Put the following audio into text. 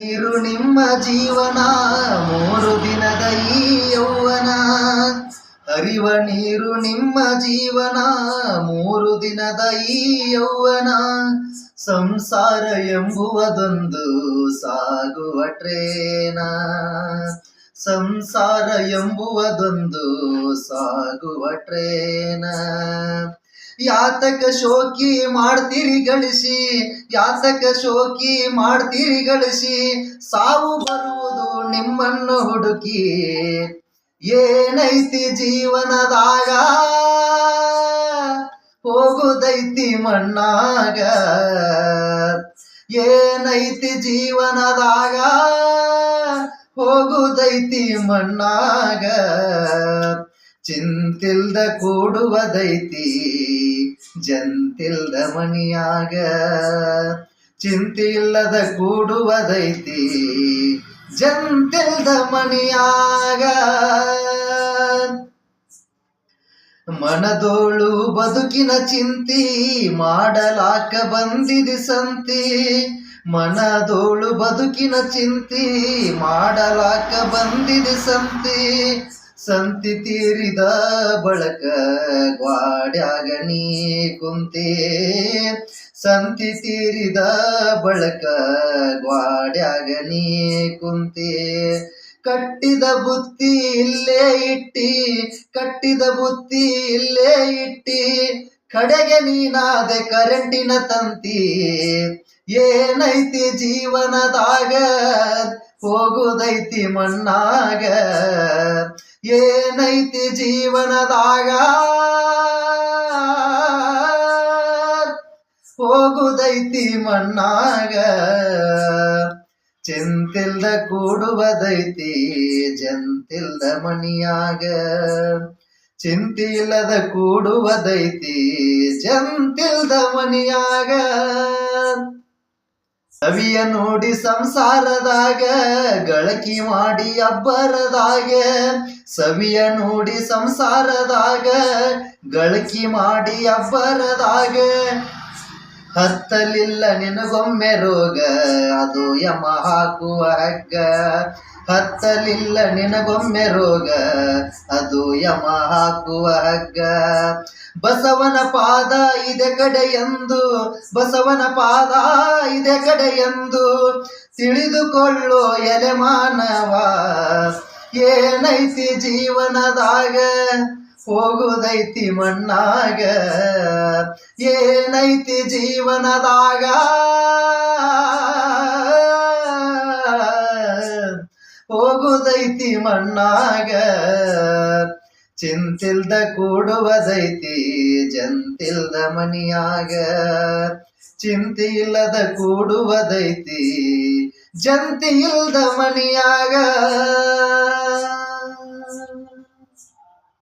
ಇರು ನಿಮ್ಮ ಜೀವನ, ಮೂರು ದಿನದ ಈ ಯೌವನ. ಅರಿವ ನೀರು ನಿಮ್ಮ ಜೀವನ, ಮೂರು ದಿನದ ಈ ಯೌವನ. ಸಂಸಾರ ಎಂಬುವುದೊಂದು ಸಾಗುವ ಟ್ರೇನ. ಸಂಸಾರ ಎಂಬುವುದೊಂದು ಸಾಗುವ ಟ್ರೇನ. ಯಾತಕ ಶೋಕಿ ಮಾಡ್ತೀರಿ ಗಳಿಸಿ, ಯಾತಕ ಶೋಕಿ ಮಾಡ್ತೀರಿ ಗಳಿಸಿ, ಸಾವು ಬರುವುದು ನಿಮ್ಮನ್ನು ಹುಡುಕಿ. ಏನೈತಿ ಜೀವನದಾಗ? ಹೋಗುದೈತಿ ಮಣ್ಣಾಗ. ಏನೈತಿ ಜೀವನದಾಗ? ಹೋಗುದೈತಿ ಮಣ್ಣಾಗ. ಚಿಂತಿಲ್ದ ಕೂಡುವುದೈತಿ. ಜಂತಿಲ್ದ ಮಣಿಯಾಗ ಚಿಂತೆ ಇಲ್ಲದ ಕೂಡುವುದೈತಿ ಜಂತಿಲ್ದ ಮಣಿಯಾಗ ಮನದೋಳು ಬದುಕಿನ ಚಿಂತಿ ಮಾಡಲಾಕ ಬಂದಿದೆ ಸಂತಿ. ಮನದೋಳು ಬದುಕಿನ ಚಿಂತಿ ಮಾಡಲಾಕ ಬಂದಿದೆ ಸಂತಿ. ಸಂತಿ ತೀರಿದ ಬಳಕ ಗ್ವಾಡ್ಯಾಗ ನೀ ಕುಂತಿ. ಸಂತಿ ತೀರಿದ ಬಳಕ ಗ್ವಾಡ್ಯಾಗ ನೀ ಕುಂತಿ. ಕಟ್ಟಿದ ಬುತ್ತಿ ಇಲ್ಲೇ ಇಟ್ಟಿ, ಕಟ್ಟಿದ ಬುತ್ತಿ ಇಲ್ಲೇ ಇಟ್ಟಿ. ಕಡೆಗೆ ನೀನಾದೆ ಕರೆಂಟಿನ ತಂತಿ, ಏನೈತಿ ಜೀವನದಾಗ? ಹೋಗುದೈತಿ ಮಣ್ಣಾಗ. ಏನೈತಿ ಜೀವನದಾಗ ಹೋಗುದೈತಿ ಮಣ್ಣಾಗ ಚಿಂತಿಲ್ದ ಕೂಡುವುದೈತಿ ಜಂತಿಲ್ದ ಮಣಿಯಾಗ ಚಿಂತಿಲ್ಲದ ಕೂಡುವುದೈತಿ ಜಂತಿಲ್ದ ಮಣಿಯಾಗ ಸವಿಯ ನೋಡಿ ಸಂಸಾರದಾಗ, ಗಳಕಿ ಮಾಡಿ ಅಬ್ಬರದಾಗ. ಸವಿಯ ನೋಡಿ ಸಂಸಾರದಾಗ, ಗಳಕಿ ಮಾಡಿ ಅಬ್ಬರದಾಗ. ಹತ್ತಲಿಲ್ಲ ನಿನಗೊಮ್ಮೆ ರೋಗ, ಅದು ಯಮ ಹಾಕುವ ಹಗ್ಗ. ಹತ್ತಲಿಲ್ಲ ನಿನಗೊಮ್ಮೆ ರೋಗ, ಅದು ಯಮ ಹಾಕುವ ಹಗ್ಗ. ಬಸವನ ಪಾದ ಇದೆ ಕಡೆ ಎಂದು ಬಸವನ ಪಾದ ಇದೆ ಕಡೆ ಎಂದು ತಿಳಿದುಕೊಳ್ಳೋ ಎಲೆ ಮಾನವ, ಏನೈತಿ ಜೀವನದಾಗ? ಹೋಗುದೈತಿ ಮಣ್ಣಾಗ, ಏನೈತಿ ಜೀವನದಾಗ? ಹೋಗುದೈತಿ ಮಣ್ಣಾಗ. ಚಿಂತಿಲ್ದ ಕೂಡುವುದೈತಿ ಜಂತಿಲ್ದ ಮನಿಯಾಗ. ಚಿಂತಿ ಇಲ್ಲದ ಕೂಡುವುದೈತಿ ಜಂತಿ ಇಲ್ದ ಮನಿಯಾಗ.